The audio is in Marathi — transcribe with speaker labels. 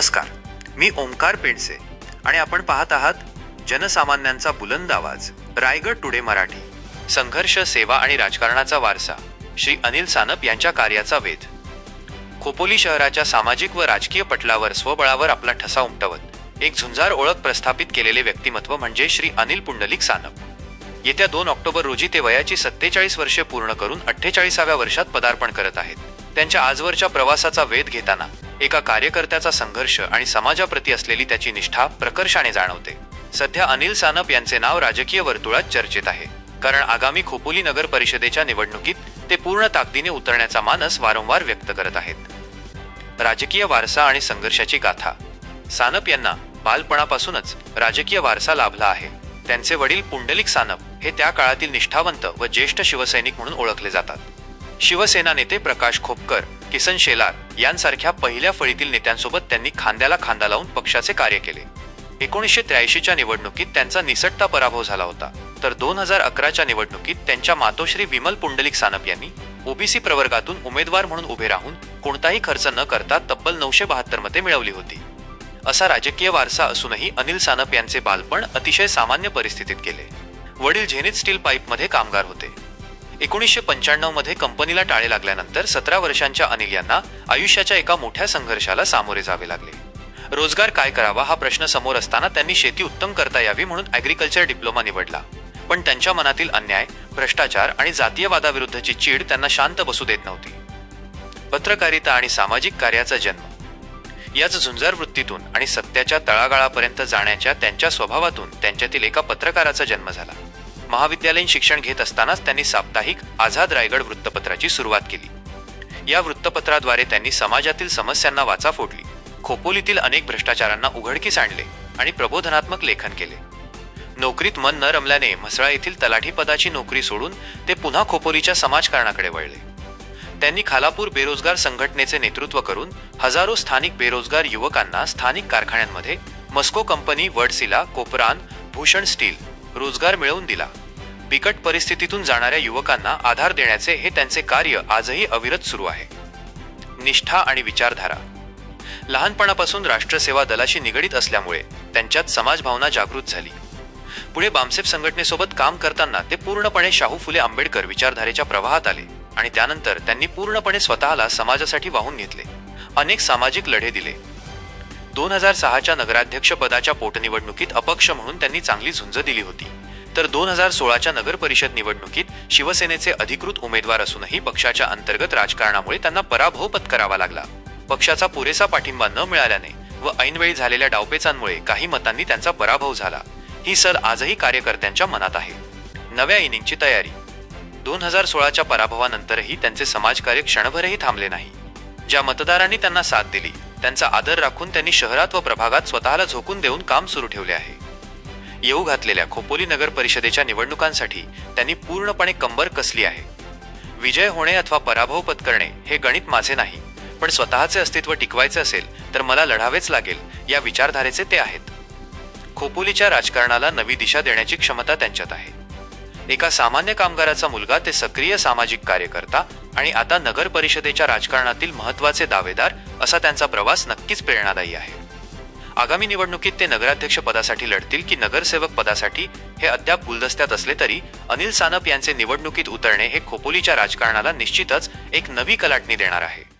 Speaker 1: नमस्कार. मी ओमकार पेंडसे आणि आपण पाहत आहात जनसामान्यांचा बुलंद आवाज रायगड टुडे मराठी. संघर्ष सेवा आणि राजकारणाचा वारसा श्री अनिल सानप यांच्या कार्याचा वेध. खोपोली शहराच्या सामाजिक व राजकीय पटलावर स्वबळावर आपला ठसा उमटवत एक झुंजार ओळख प्रस्थापित केलेले व्यक्तिमत्व म्हणजे श्री अनिल पुंडलिक सानप. येत्या दोन ऑक्टोबर रोजी ते वयाची सत्तेचाळीस वर्षे पूर्ण करून अठ्ठेचाळीसाव्या वर्षात पदार्पण करत आहेत. त्यांच्या आजवरच्या प्रवासाचा वेध घेताना एका कार्यकर्त्याचा संघर्ष आणि समाजाप्रती असलेली त्याची निष्ठा प्रकर्षाने जाणवते. सध्या अनिल सानप यांचे नाव राजकीय वर्तुळात चर्चेत आहे. कारण आगामी खोपोली नगर परिषदेच्या निवडणुकीत ते पूर्ण ताकदीने उतरण्याचा मानस वारंवार व्यक्त करत आहेत. राजकीय वारसा आणि संघर्षाची गाथा. सानप यांना बालपणापासूनच राजकीय वारसा लाभला आहे. त्यांचे वडील पुंडलिक सानप हे त्या काळातील निष्ठावंत व ज्येष्ठ शिवसैनिक म्हणून ओळखले जातात. शिवसेना नेते प्रकाश खोपकर किसन शेलार यांसारख्या पहिल्या फळीतील नेत्यांसोबत त्यांनी खांद्याला खांदा लावून पक्षाचे कार्य केले. एकोणीसशे त्र्याऐंशीच्या निवडणुकीत त्यांचा निसटता पराभव झाला होता. तर दोन हजार अकराच्या निवडणुकीत त्यांच्या मातोश्री विमल पुंडलिक सानप यांनी ओबीसी प्रवर्गातून उमेदवार म्हणून उभे राहून कोणताही खर्च न करता तब्बल नऊशे बहात्तर मते मिळवली होती. असा राजकीय वारसा असूनही अनिल सानप यांचे बालपण अतिशय सामान्य परिस्थितीत गेले. वडील झेनित स्टील पाईपमध्ये कामगार होते. एकोणीसशे पंच्याण्णवमध्ये कंपनीला टाळे लागल्यानंतर सतरा वर्षांच्या अनिल यांना आयुष्याच्या एका मोठ्या संघर्षाला सामोरे जावे लागले. रोजगार काय करावा हा प्रश्न समोर असताना त्यांनी शेती उत्तम करता यावी म्हणून ॲग्रिकल्चर डिप्लोमा निवडला. पण त्यांच्या मनातील अन्याय भ्रष्टाचार आणि जातीयवादाविरुद्धची चीड त्यांना शांत बसू देत नव्हती. पत्रकारिता आणि सामाजिक कार्याचा जन्म. याच झुंजार वृत्तीतून आणि सत्याच्या तळागाळापर्यंत जाण्याच्या त्यांच्या स्वभावातून त्यांच्यातील एका पत्रकाराचा जन्म झाला. महाविद्यालयीन शिक्षण घेत असतानाच त्यांनी साप्ताहिक आझाद रायगड वृत्तपत्राची सुरुवात केली. या वृत्तपत्राद्वारे त्यांनी समाजातील समस्यांना वाचा फोडली खोपोलीतील अनेक भ्रष्टाचारांना उघडकीस आणले आणि प्रबोधनात्मक लेखन केले. नोकरीत मन न रमल्याने म्हसळा येथील तलाठी पदाची नोकरी सोडून ते पुन्हा खोपोलीच्या समाजकारणाकडे वळले. त्यांनी खालापूर बेरोजगार संघटनेचे नेतृत्व करून हजारो स्थानिक बेरोजगार युवकांना स्थानिक कारखान्यांमध्ये मस्को कंपनी वडसिला कोपरान भूषण स्टील रोजगार मिळवून दिला. बिकट परिस्थितीतून जाणाऱ्या युवकांना आधार देण्याचे हे त्यांचे कार्य आजही अविरत सुरू आहे. निष्ठा आणि विचारधारा. लहानपणापासून राष्ट्रसेवा दलाशी निगडीत असल्यामुळे त्यांच्यात समाजभावना जागृत झाली. पुढे बामसेफ संघटनेसोबत काम करताना ते पूर्णपणे शाहू फुले आंबेडकर विचारधारेच्या प्रवाहात आले आणि त्यानंतर त्यांनी पूर्णपणे स्वतःला समाजासाठी वाहून घेतले. अनेक सामाजिक लढे दिले. दोन हजार सहाच्या नगराध्यक्षपदाच्या पोटनिवडणुकीत अपक्ष म्हणून त्यांनी चांगली झुंज दिली होती. तर दोन हजार सोळाच्या नगर परिषद निवडणुकीत शिवसेनेचे अधिकृत उमेदवार असूनही पक्षाच्या अंतर्गत राजकारणामुळे त्यांना पराभव पत्करावा लागला. पक्षाचा पुरेसा पाठिंबा न मिळाल्याने व ऐनवेळी झालेल्या डावपेचांमुळे काही मतांनी त्यांचा पराभव झाला. ही सल आजही कार्यकर्त्यांच्या मनात आहे. नव्या इनिंगची तयारी. दोन हजार सोळाच्या पराभवानंतरही त्यांचे समाजकार्य क्षणभरही थांबले नाही. ज्या मतदारांनी त्यांना साथ दिली त्यांचा आदर राखून त्यांनी शहरात व प्रभागात स्वतःला झोकून देऊन काम सुरू ठेवले आहे. येऊ घातलेल्या खोपोली नगर परिषदेच्या निवडणुकांसाठी त्यांनी पूर्णपणे कंबर कसली आहे. विजय होणे अथवा पराभव पत्करणे हे गणित माझे नाही पण स्वतःचे अस्तित्व टिकवायचे असेल तर मला लढावेच लागेल या विचारधारेचे ते आहेत. खोपोलीच्या राजकारणाला नवी दिशा देण्याची क्षमता त्यांच्यात आहे. एका सामान्य कामगाराचा मुलगा ते सक्रिय सामाजिक कार्यकर्ता आणि आता नगर परिषदेच्या राजकारणातील महत्त्वाचे दावेदार असा त्यांचा प्रवास नक्कीच प्रेरणादायी आहे. आगामी निवडणुकीत ते नगराध्यक्ष पदासाठी लढतील की नगरसेवक पदासाठी हे अद्याप गुलदस्त्यात असले तरी अनिल सानप यांचे निवडणुकीत उतरणे हे खोपोलीच्या राजकारणाला निश्चितच एक नवी कलाटणी देणार आहे.